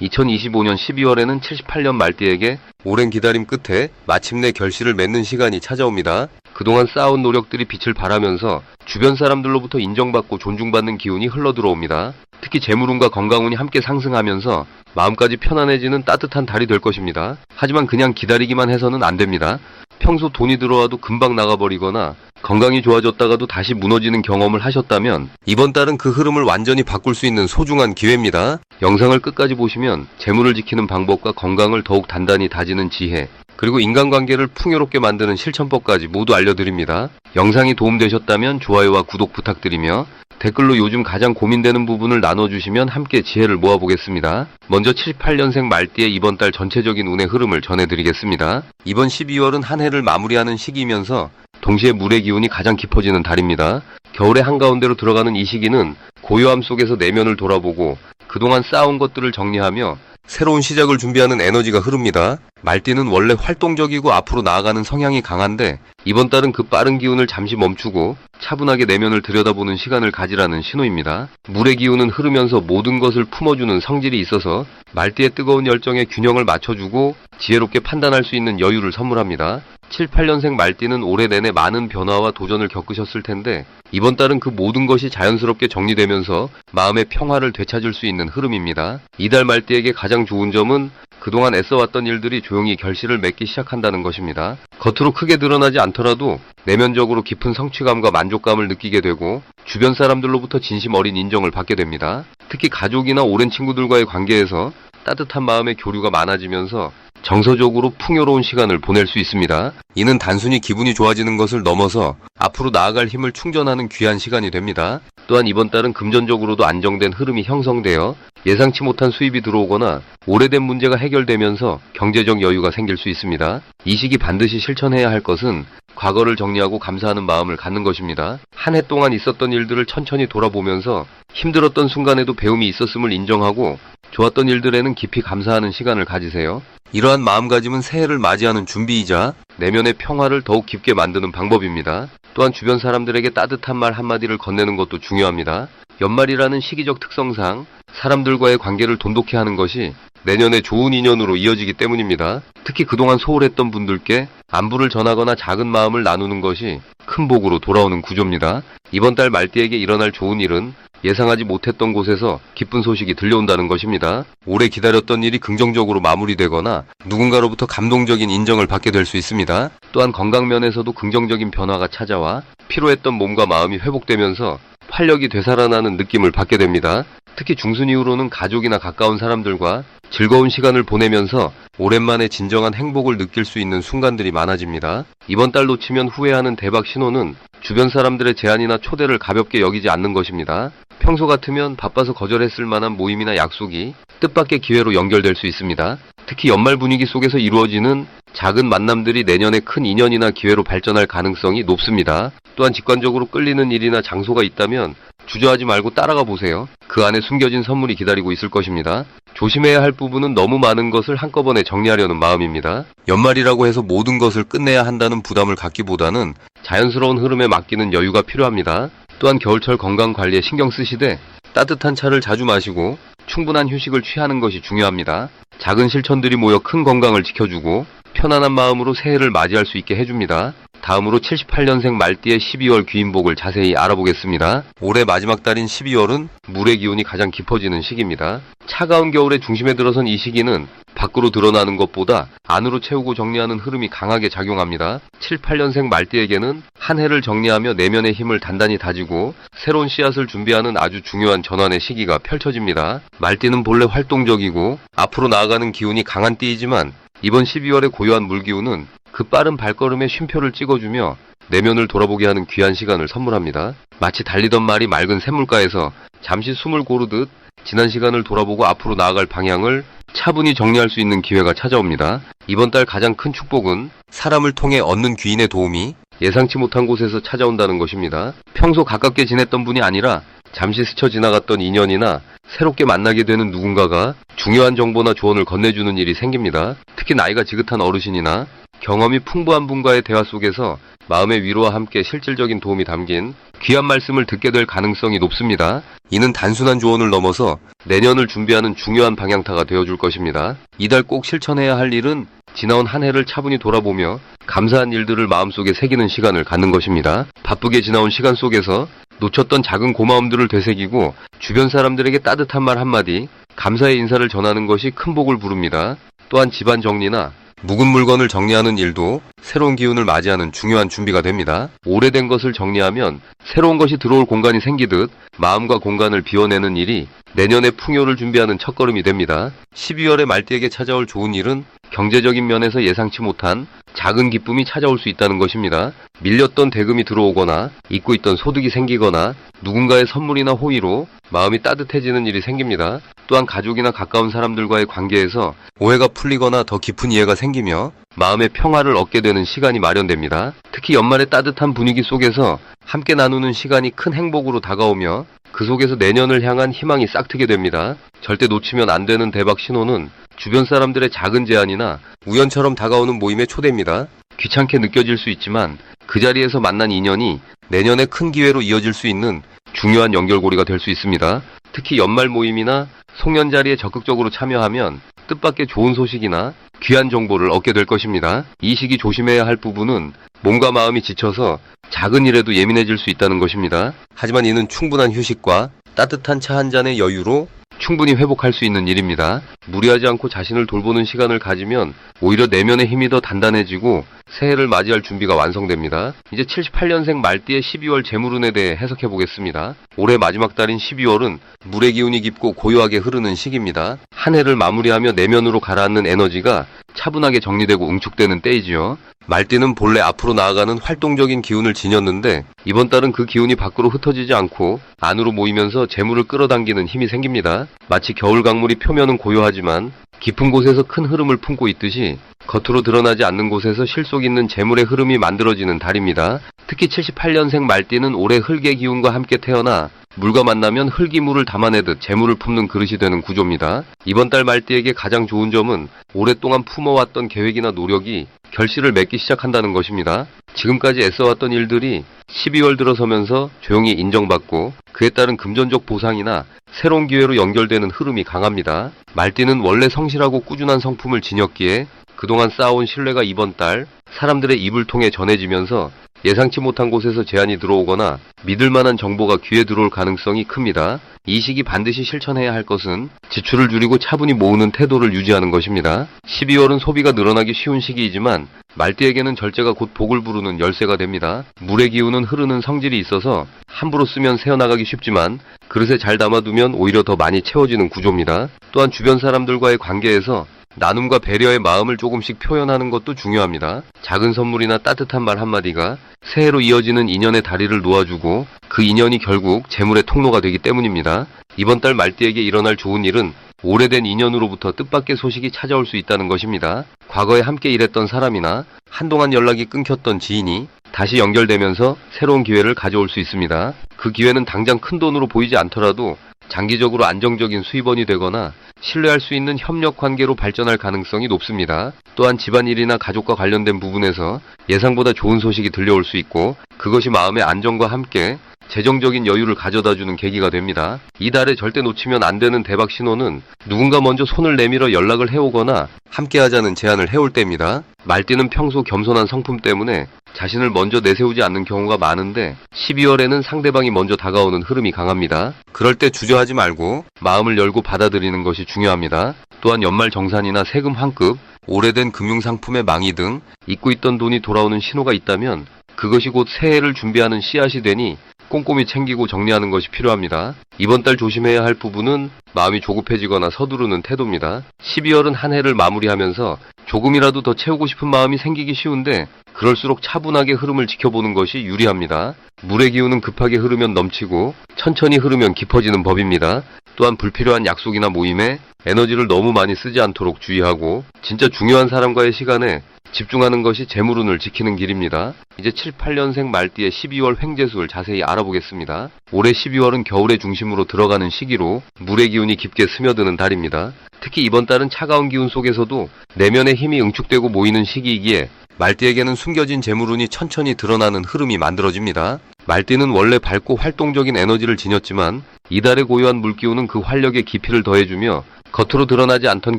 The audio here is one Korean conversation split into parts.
2025년 12월에는 78년 말띠에게 오랜 기다림 끝에 마침내 결실을 맺는 시간이 찾아옵니다. 그동안 쌓아온 노력들이 빛을 발하면서 주변 사람들로부터 인정받고 존중받는 기운이 흘러들어옵니다. 특히 재물운과 건강운이 함께 상승하면서 마음까지 편안해지는 따뜻한 달이 될 것입니다. 하지만 그냥 기다리기만 해서는 안 됩니다. 평소 돈이 들어와도 금방 나가버리거나 건강이 좋아졌다가도 다시 무너지는 경험을 하셨다면 이번 달은 그 흐름을 완전히 바꿀 수 있는 소중한 기회입니다. 영상을 끝까지 보시면 재물을 지키는 방법과 건강을 더욱 단단히 다지는 지혜, 그리고 인간관계를 풍요롭게 만드는 실천법까지 모두 알려드립니다. 영상이 도움되셨다면 좋아요와 구독 부탁드리며 댓글로 요즘 가장 고민되는 부분을 나눠주시면 함께 지혜를 모아보겠습니다. 먼저 78년생 말띠의 이번 달 전체적인 운의 흐름을 전해드리겠습니다. 이번 12월은 한 해를 마무리하는 시기이면서 동시에 물의 기운이 가장 깊어지는 달입니다. 겨울의 한가운데로 들어가는 이 시기는 고요함 속에서 내면을 돌아보고 그동안 쌓아온 것들을 정리하며 새로운 시작을 준비하는 에너지가 흐릅니다. 말띠는 원래 활동적이고 앞으로 나아가는 성향이 강한데 이번 달은 그 빠른 기운을 잠시 멈추고 차분하게 내면을 들여다보는 시간을 가지라는 신호입니다. 물의 기운은 흐르면서 모든 것을 품어주는 성질이 있어서 말띠의 뜨거운 열정에 균형을 맞춰주고 지혜롭게 판단할 수 있는 여유를 선물합니다. 7, 8년생 말띠는 올해 내내 많은 변화와 도전을 겪으셨을 텐데 이번 달은 그 모든 것이 자연스럽게 정리되면서 마음의 평화를 되찾을 수 있는 흐름입니다. 이달 말띠에게 가장 좋은 점은 그동안 애써왔던 일들이 조용히 결실을 맺기 시작한다는 것입니다. 겉으로 크게 드러나지 않더라도 내면적으로 깊은 성취감과 만족감을 느끼게 되고 주변 사람들로부터 진심 어린 인정을 받게 됩니다. 특히 가족이나 오랜 친구들과의 관계에서 따뜻한 마음의 교류가 많아지면서 정서적으로 풍요로운 시간을 보낼 수 있습니다. 이는 단순히 기분이 좋아지는 것을 넘어서 앞으로 나아갈 힘을 충전하는 귀한 시간이 됩니다. 또한 이번 달은 금전적으로도 안정된 흐름이 형성되어 예상치 못한 수입이 들어오거나 오래된 문제가 해결되면서 경제적 여유가 생길 수 있습니다. 이 시기 반드시 실천해야 할 것은 과거를 정리하고 감사하는 마음을 갖는 것입니다. 한 해 동안 있었던 일들을 천천히 돌아보면서 힘들었던 순간에도 배움이 있었음을 인정하고 좋았던 일들에는 깊이 감사하는 시간을 가지세요. 이러한 마음가짐은 새해를 맞이하는 준비이자 내면의 평화를 더욱 깊게 만드는 방법입니다. 또한 주변 사람들에게 따뜻한 말 한마디를 건네는 것도 중요합니다. 연말이라는 시기적 특성상 사람들과의 관계를 돈독히 하는 것이 내년에 좋은 인연으로 이어지기 때문입니다. 특히 그동안 소홀했던 분들께 안부를 전하거나 작은 마음을 나누는 것이 큰 복으로 돌아오는 구조입니다. 이번 달 말띠에게 일어날 좋은 일은 예상하지 못했던 곳에서 기쁜 소식이 들려온다는 것입니다. 오래 기다렸던 일이 긍정적으로 마무리되거나 누군가로부터 감동적인 인정을 받게 될 수 있습니다. 또한 건강면에서도 긍정적인 변화가 찾아와 피로했던 몸과 마음이 회복되면서 활력이 되살아나는 느낌을 받게 됩니다. 특히 중순 이후로는 가족이나 가까운 사람들과 즐거운 시간을 보내면서 오랜만에 진정한 행복을 느낄 수 있는 순간들이 많아집니다. 이번 달 놓치면 후회하는 대박 신호는 주변 사람들의 제안이나 초대를 가볍게 여기지 않는 것입니다. 평소 같으면 바빠서 거절했을 만한 모임이나 약속이 뜻밖의 기회로 연결될 수 있습니다. 특히 연말 분위기 속에서 이루어지는 작은 만남들이 내년에 큰 인연이나 기회로 발전할 가능성이 높습니다. 또한 직관적으로 끌리는 일이나 장소가 있다면 주저하지 말고 따라가 보세요. 그 안에 숨겨진 선물이 기다리고 있을 것입니다. 조심해야 할 부분은 너무 많은 것을 한꺼번에 정리하려는 마음입니다. 연말이라고 해서 모든 것을 끝내야 한다는 부담을 갖기보다는 자연스러운 흐름에 맡기는 여유가 필요합니다. 또한 겨울철 건강 관리에 신경 쓰시되 따뜻한 차를 자주 마시고 충분한 휴식을 취하는 것이 중요합니다. 작은 실천들이 모여 큰 건강을 지켜주고 편안한 마음으로 새해를 맞이할 수 있게 해줍니다. 다음으로 78년생 말띠의 12월 귀인복을 자세히 알아보겠습니다. 올해 마지막 달인 12월은 물의 기운이 가장 깊어지는 시기입니다. 차가운 겨울의 중심에 들어선 이 시기는 밖으로 드러나는 것보다 안으로 채우고 정리하는 흐름이 강하게 작용합니다. 7, 8년생 말띠에게는 한 해를 정리하며 내면의 힘을 단단히 다지고 새로운 씨앗을 준비하는 아주 중요한 전환의 시기가 펼쳐집니다. 말띠는 본래 활동적이고 앞으로 나아가는 기운이 강한 띠이지만 이번 12월의 고요한 물기운은 그 빠른 발걸음에 쉼표를 찍어주며 내면을 돌아보게 하는 귀한 시간을 선물합니다. 마치 달리던 말이 맑은 샘물가에서 잠시 숨을 고르듯 지난 시간을 돌아보고 앞으로 나아갈 방향을 차분히 정리할 수 있는 기회가 찾아옵니다. 이번 달 가장 큰 축복은 사람을 통해 얻는 귀인의 도움이 예상치 못한 곳에서 찾아온다는 것입니다. 평소 가깝게 지냈던 분이 아니라 잠시 스쳐 지나갔던 인연이나 새롭게 만나게 되는 누군가가 중요한 정보나 조언을 건네주는 일이 생깁니다. 특히 나이가 지긋한 어르신이나 경험이 풍부한 분과의 대화 속에서 마음의 위로와 함께 실질적인 도움이 담긴 귀한 말씀을 듣게 될 가능성이 높습니다. 이는 단순한 조언을 넘어서 내년을 준비하는 중요한 방향타가 되어줄 것입니다. 이달 꼭 실천해야 할 일은 지나온 한 해를 차분히 돌아보며 감사한 일들을 마음속에 새기는 시간을 갖는 것입니다. 바쁘게 지나온 시간 속에서 놓쳤던 작은 고마움들을 되새기고 주변 사람들에게 따뜻한 말 한마디, 감사의 인사를 전하는 것이 큰 복을 부릅니다. 또한 집안 정리나 묵은 물건을 정리하는 일도 새로운 기운을 맞이하는 중요한 준비가 됩니다. 오래된 것을 정리하면 새로운 것이 들어올 공간이 생기듯 마음과 공간을 비워내는 일이 내년의 풍요를 준비하는 첫걸음이 됩니다. 12월의 말띠에게 찾아올 좋은 일은 경제적인 면에서 예상치 못한 작은 기쁨이 찾아올 수 있다는 것입니다. 밀렸던 대금이 들어오거나 잊고 있던 소득이 생기거나 누군가의 선물이나 호의로 마음이 따뜻해지는 일이 생깁니다. 또한 가족이나 가까운 사람들과의 관계에서 오해가 풀리거나 더 깊은 이해가 생기며 마음의 평화를 얻게 되는 시간이 마련됩니다. 특히 연말의 따뜻한 분위기 속에서 함께 나누는 시간이 큰 행복으로 다가오며 그 속에서 내년을 향한 희망이 싹트게 됩니다. 절대 놓치면 안 되는 대박 신호는 주변 사람들의 작은 제안이나 우연처럼 다가오는 모임의 초대입니다. 귀찮게 느껴질 수 있지만 그 자리에서 만난 인연이 내년에 큰 기회로 이어질 수 있는 중요한 연결고리가 될 수 있습니다. 특히 연말 모임이나 송년 자리에 적극적으로 참여하면 뜻밖의 좋은 소식이나 귀한 정보를 얻게 될 것입니다. 이 시기 조심해야 할 부분은 몸과 마음이 지쳐서 작은 일에도 예민해질 수 있다는 것입니다. 하지만 이는 충분한 휴식과 따뜻한 차 한 잔의 여유로 충분히 회복할 수 있는 일입니다. 무리하지 않고 자신을 돌보는 시간을 가지면 오히려 내면의 힘이 더 단단해지고 새해를 맞이할 준비가 완성됩니다. 이제 78년생 말띠의 12월 재물운에 대해 해석해 보겠습니다. 올해 마지막 달인 12월은 물의 기운이 깊고 고요하게 흐르는 시기입니다. 한 해를 마무리하며 내면으로 가라앉는 에너지가 차분하게 정리되고 응축되는 때이지요. 말띠는 본래 앞으로 나아가는 활동적인 기운을 지녔는데 이번 달은 그 기운이 밖으로 흩어지지 않고 안으로 모이면서 재물을 끌어당기는 힘이 생깁니다. 마치 겨울 강물이 표면은 고요하지만 깊은 곳에서 큰 흐름을 품고 있듯이 겉으로 드러나지 않는 곳에서 실속 있는 재물의 흐름이 만들어지는 달입니다. 특히 78년생 말띠는 올해 흙의 기운과 함께 태어나 물과 만나면 흙이 물을 담아내듯 재물을 품는 그릇이 되는 구조입니다. 이번 달 말띠에게 가장 좋은 점은 오랫동안 품어왔던 계획이나 노력이 결실을 맺기 시작한다는 것입니다. 지금까지 애써왔던 일들이 12월 들어서면서 조용히 인정받고 그에 따른 금전적 보상이나 새로운 기회로 연결되는 흐름이 강합니다. 말띠는 원래 성실하고 꾸준한 성품을 지녔기에 그동안 쌓아온 신뢰가 이번 달 사람들의 입을 통해 전해지면서 예상치 못한 곳에서 제안이 들어오거나 믿을 만한 정보가 귀에 들어올 가능성이 큽니다. 이 시기 반드시 실천해야 할 것은 지출을 줄이고 차분히 모으는 태도를 유지하는 것입니다. 12월은 소비가 늘어나기 쉬운 시기이지만 말띠에게는 절제가 곧 복을 부르는 열쇠가 됩니다. 물의 기운은 흐르는 성질이 있어서 함부로 쓰면 새어나가기 쉽지만 그릇에 잘 담아두면 오히려 더 많이 채워지는 구조입니다. 또한 주변 사람들과의 관계에서 나눔과 배려의 마음을 조금씩 표현하는 것도 중요합니다. 작은 선물이나 따뜻한 말 한마디가 새해로 이어지는 인연의 다리를 놓아주고 그 인연이 결국 재물의 통로가 되기 때문입니다. 이번 달 말띠에게 일어날 좋은 일은 오래된 인연으로부터 뜻밖의 소식이 찾아올 수 있다는 것입니다. 과거에 함께 일했던 사람이나 한동안 연락이 끊겼던 지인이 다시 연결되면서 새로운 기회를 가져올 수 있습니다. 그 기회는 당장 큰 돈으로 보이지 않더라도 장기적으로 안정적인 수입원이 되거나 신뢰할 수 있는 협력 관계로 발전할 가능성이 높습니다. 또한 집안일이나 가족과 관련된 부분에서 예상보다 좋은 소식이 들려올 수 있고 그것이 마음의 안정과 함께 재정적인 여유를 가져다 주는 계기가 됩니다. 이 달에 절대 놓치면 안 되는 대박 신호는 누군가 먼저 손을 내밀어 연락을 해오거나 함께 하자는 제안을 해올 때입니다. 말띠는 평소 겸손한 성품 때문에 자신을 먼저 내세우지 않는 경우가 많은데 12월에는 상대방이 먼저 다가오는 흐름이 강합니다. 그럴 때 주저하지 말고 마음을 열고 받아들이는 것이 중요합니다. 또한 연말 정산이나 세금 환급, 오래된 금융상품의 망이 등 잊고 있던 돈이 돌아오는 신호가 있다면 그것이 곧 새해를 준비하는 씨앗이 되니 꼼꼼히 챙기고 정리하는 것이 필요합니다. 이번 달 조심해야 할 부분은 마음이 조급해지거나 서두르는 태도입니다. 12월은 한 해를 마무리하면서 조금이라도 더 채우고 싶은 마음이 생기기 쉬운데 그럴수록 차분하게 흐름을 지켜보는 것이 유리합니다. 물의 기운은 급하게 흐르면 넘치고 천천히 흐르면 깊어지는 법입니다. 또한 불필요한 약속이나 모임에 에너지를 너무 많이 쓰지 않도록 주의하고 진짜 중요한 사람과의 시간에 집중하는 것이 재물운을 지키는 길입니다. 이제 7, 8년생 말띠의 12월 횡재수를 자세히 알아보겠습니다. 올해 12월은 겨울의 중심으로 들어가는 시기로 물의 기운이 깊게 스며드는 달입니다. 특히 이번 달은 차가운 기운 속에서도 내면의 힘이 응축되고 모이는 시기이기에 말띠에게는 숨겨진 재물운이 천천히 드러나는 흐름이 만들어집니다. 말띠는 원래 밝고 활동적인 에너지를 지녔지만 이달의 고유한 물기운은 그 활력에 깊이를 더해주며 겉으로 드러나지 않던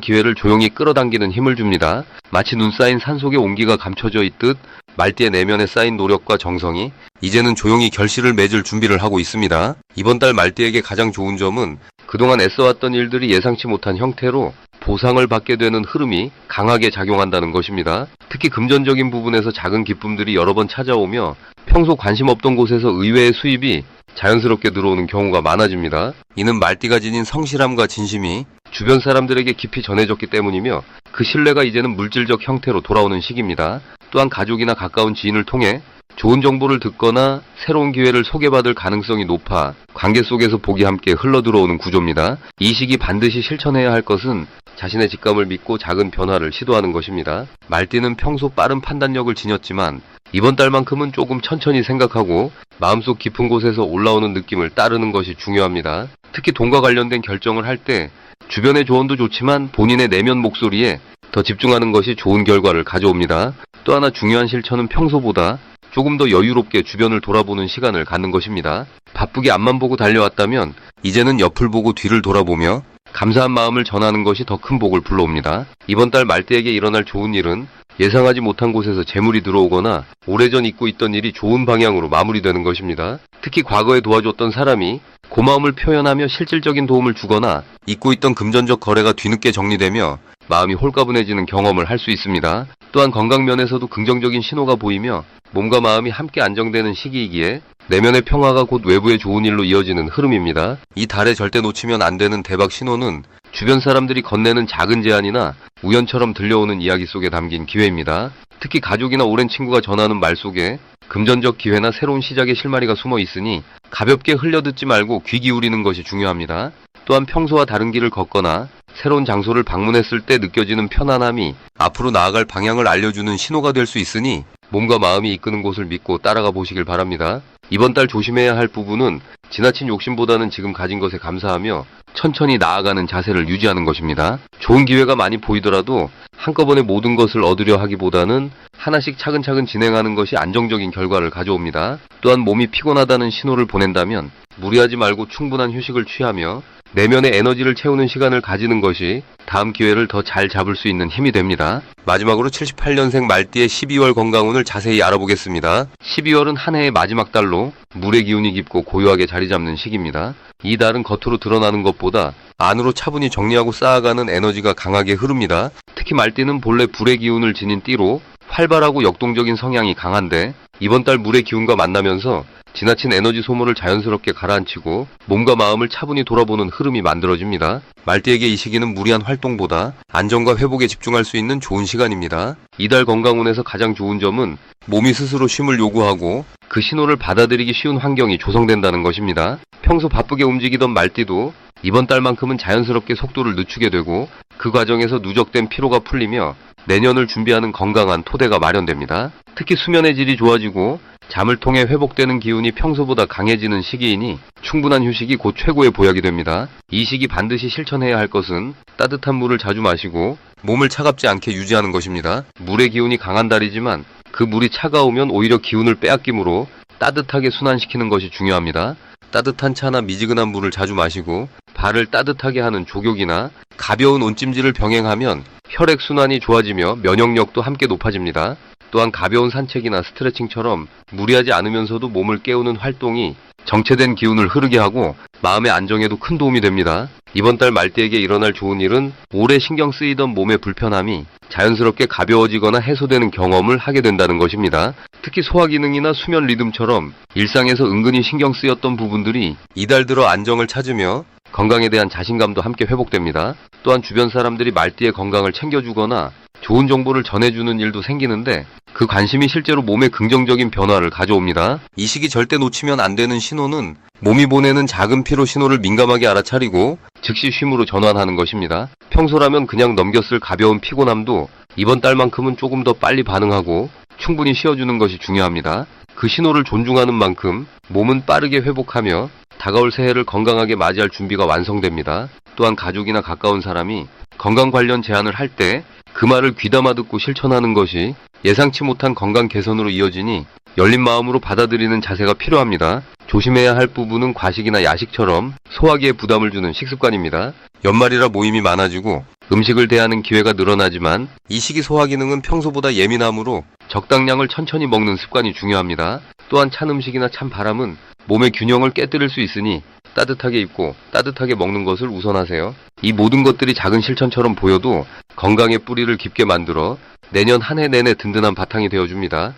기회를 조용히 끌어당기는 힘을 줍니다. 마치 눈 쌓인 산 속의 온기가 감춰져 있듯 말띠의 내면에 쌓인 노력과 정성이 이제는 조용히 결실을 맺을 준비를 하고 있습니다. 이번 달 말띠에게 가장 좋은 점은 그동안 애써왔던 일들이 예상치 못한 형태로 보상을 받게 되는 흐름이 강하게 작용한다는 것입니다. 특히 금전적인 부분에서 작은 기쁨들이 여러 번 찾아오며 평소 관심 없던 곳에서 의외의 수입이 자연스럽게 들어오는 경우가 많아집니다. 이는 말띠가 지닌 성실함과 진심이 주변 사람들에게 깊이 전해졌기 때문이며 그 신뢰가 이제는 물질적 형태로 돌아오는 시기입니다. 또한 가족이나 가까운 지인을 통해 좋은 정보를 듣거나 새로운 기회를 소개받을 가능성이 높아 관계 속에서 복이 함께 흘러들어오는 구조입니다. 이 시기 반드시 실천해야 할 것은 자신의 직감을 믿고 작은 변화를 시도하는 것입니다. 말띠는 평소 빠른 판단력을 지녔지만 이번 달만큼은 조금 천천히 생각하고 마음속 깊은 곳에서 올라오는 느낌을 따르는 것이 중요합니다. 특히 돈과 관련된 결정을 할 때 주변의 조언도 좋지만 본인의 내면 목소리에 더 집중하는 것이 좋은 결과를 가져옵니다. 또 하나 중요한 실천은 평소보다 조금 더 여유롭게 주변을 돌아보는 시간을 갖는 것입니다. 바쁘게 앞만 보고 달려왔다면 이제는 옆을 보고 뒤를 돌아보며 감사한 마음을 전하는 것이 더 큰 복을 불러옵니다. 이번 달 말띠에게 일어날 좋은 일은 예상하지 못한 곳에서 재물이 들어오거나 오래전 잊고 있던 일이 좋은 방향으로 마무리되는 것입니다. 특히 과거에 도와줬던 사람이 고마움을 표현하며 실질적인 도움을 주거나 잊고 있던 금전적 거래가 뒤늦게 정리되며 마음이 홀가분해지는 경험을 할 수 있습니다. 또한 건강 면에서도 긍정적인 신호가 보이며 몸과 마음이 함께 안정되는 시기이기에 내면의 평화가 곧 외부의 좋은 일로 이어지는 흐름입니다. 이 달에 절대 놓치면 안 되는 대박 신호는 주변 사람들이 건네는 작은 제안이나 우연처럼 들려오는 이야기 속에 담긴 기회입니다. 특히 가족이나 오랜 친구가 전하는 말 속에 금전적 기회나 새로운 시작의 실마리가 숨어 있으니 가볍게 흘려듣지 말고 귀 기울이는 것이 중요합니다. 또한 평소와 다른 길을 걷거나 새로운 장소를 방문했을 때 느껴지는 편안함이 앞으로 나아갈 방향을 알려주는 신호가 될 수 있으니 몸과 마음이 이끄는 곳을 믿고 따라가 보시길 바랍니다. 이번 달 조심해야 할 부분은 지나친 욕심보다는 지금 가진 것에 감사하며 천천히 나아가는 자세를 유지하는 것입니다. 좋은 기회가 많이 보이더라도 한꺼번에 모든 것을 얻으려 하기보다는 하나씩 차근차근 진행하는 것이 안정적인 결과를 가져옵니다. 또한 몸이 피곤하다는 신호를 보낸다면 무리하지 말고 충분한 휴식을 취하며 내면의 에너지를 채우는 시간을 가지는 것이 다음 기회를 더 잘 잡을 수 있는 힘이 됩니다. 마지막으로 78년생 말띠의 12월 건강운을 자세히 알아보겠습니다. 12월은 한 해의 마지막 달로 물의 기운이 깊고 고요하게 자리 잡는 시기입니다. 이 달은 겉으로 드러나는 것보다 안으로 차분히 정리하고 쌓아가는 에너지가 강하게 흐릅니다. 특히 말띠는 본래 불의 기운을 지닌 띠로 활발하고 역동적인 성향이 강한데 이번 달 물의 기운과 만나면서 지나친 에너지 소모를 자연스럽게 가라앉히고 몸과 마음을 차분히 돌아보는 흐름이 만들어집니다. 말띠에게 이 시기는 무리한 활동보다 안정과 회복에 집중할 수 있는 좋은 시간입니다. 이달 건강운에서 가장 좋은 점은 몸이 스스로 쉼을 요구하고 그 신호를 받아들이기 쉬운 환경이 조성된다는 것입니다. 평소 바쁘게 움직이던 말띠도 이번 달만큼은 자연스럽게 속도를 늦추게 되고 그 과정에서 누적된 피로가 풀리며 내년을 준비하는 건강한 토대가 마련됩니다. 특히 수면의 질이 좋아지고 잠을 통해 회복되는 기운이 평소보다 강해지는 시기이니 충분한 휴식이 곧 최고의 보약이 됩니다. 이 시기 반드시 실천해야 할 것은 따뜻한 물을 자주 마시고 몸을 차갑지 않게 유지하는 것입니다. 물의 기운이 강한 달이지만 그 물이 차가우면 오히려 기운을 빼앗기므로 따뜻하게 순환시키는 것이 중요합니다. 따뜻한 차나 미지근한 물을 자주 마시고 발을 따뜻하게 하는 족욕이나 가벼운 온찜질을 병행하면 혈액 순환이 좋아지며 면역력도 함께 높아집니다. 또한 가벼운 산책이나 스트레칭처럼 무리하지 않으면서도 몸을 깨우는 활동이 정체된 기운을 흐르게 하고 마음의 안정에도 큰 도움이 됩니다. 이번 달 말띠에게 일어날 좋은 일은 오래 신경 쓰이던 몸의 불편함이 자연스럽게 가벼워지거나 해소되는 경험을 하게 된다는 것입니다. 특히 소화 기능이나 수면 리듬처럼 일상에서 은근히 신경 쓰였던 부분들이 이달 들어 안정을 찾으며 건강에 대한 자신감도 함께 회복됩니다. 또한 주변 사람들이 말띠의 건강을 챙겨주거나 좋은 정보를 전해주는 일도 생기는데 그 관심이 실제로 몸에 긍정적인 변화를 가져옵니다. 이 시기 절대 놓치면 안 되는 신호는 몸이 보내는 작은 피로 신호를 민감하게 알아차리고 즉시 쉼으로 전환하는 것입니다. 평소라면 그냥 넘겼을 가벼운 피곤함도 이번 달만큼은 조금 더 빨리 반응하고 충분히 쉬어주는 것이 중요합니다. 그 신호를 존중하는 만큼 몸은 빠르게 회복하며 다가올 새해를 건강하게 맞이할 준비가 완성됩니다. 또한 가족이나 가까운 사람이 건강 관련 제안을 할 때 그 말을 귀담아 듣고 실천하는 것이 예상치 못한 건강 개선으로 이어지니 열린 마음으로 받아들이는 자세가 필요합니다. 조심해야 할 부분은 과식이나 야식처럼 소화기에 부담을 주는 식습관입니다. 연말이라 모임이 많아지고 음식을 대하는 기회가 늘어나지만 이 시기 소화 기능은 평소보다 예민하므로 적당량을 천천히 먹는 습관이 중요합니다. 또한 찬 음식이나 찬 바람은 몸의 균형을 깨뜨릴 수 있으니 따뜻하게 입고 따뜻하게 먹는 것을 우선하세요. 이 모든 것들이 작은 실천처럼 보여도 건강의 뿌리를 깊게 만들어 내년 한 해 내내 든든한 바탕이 되어줍니다.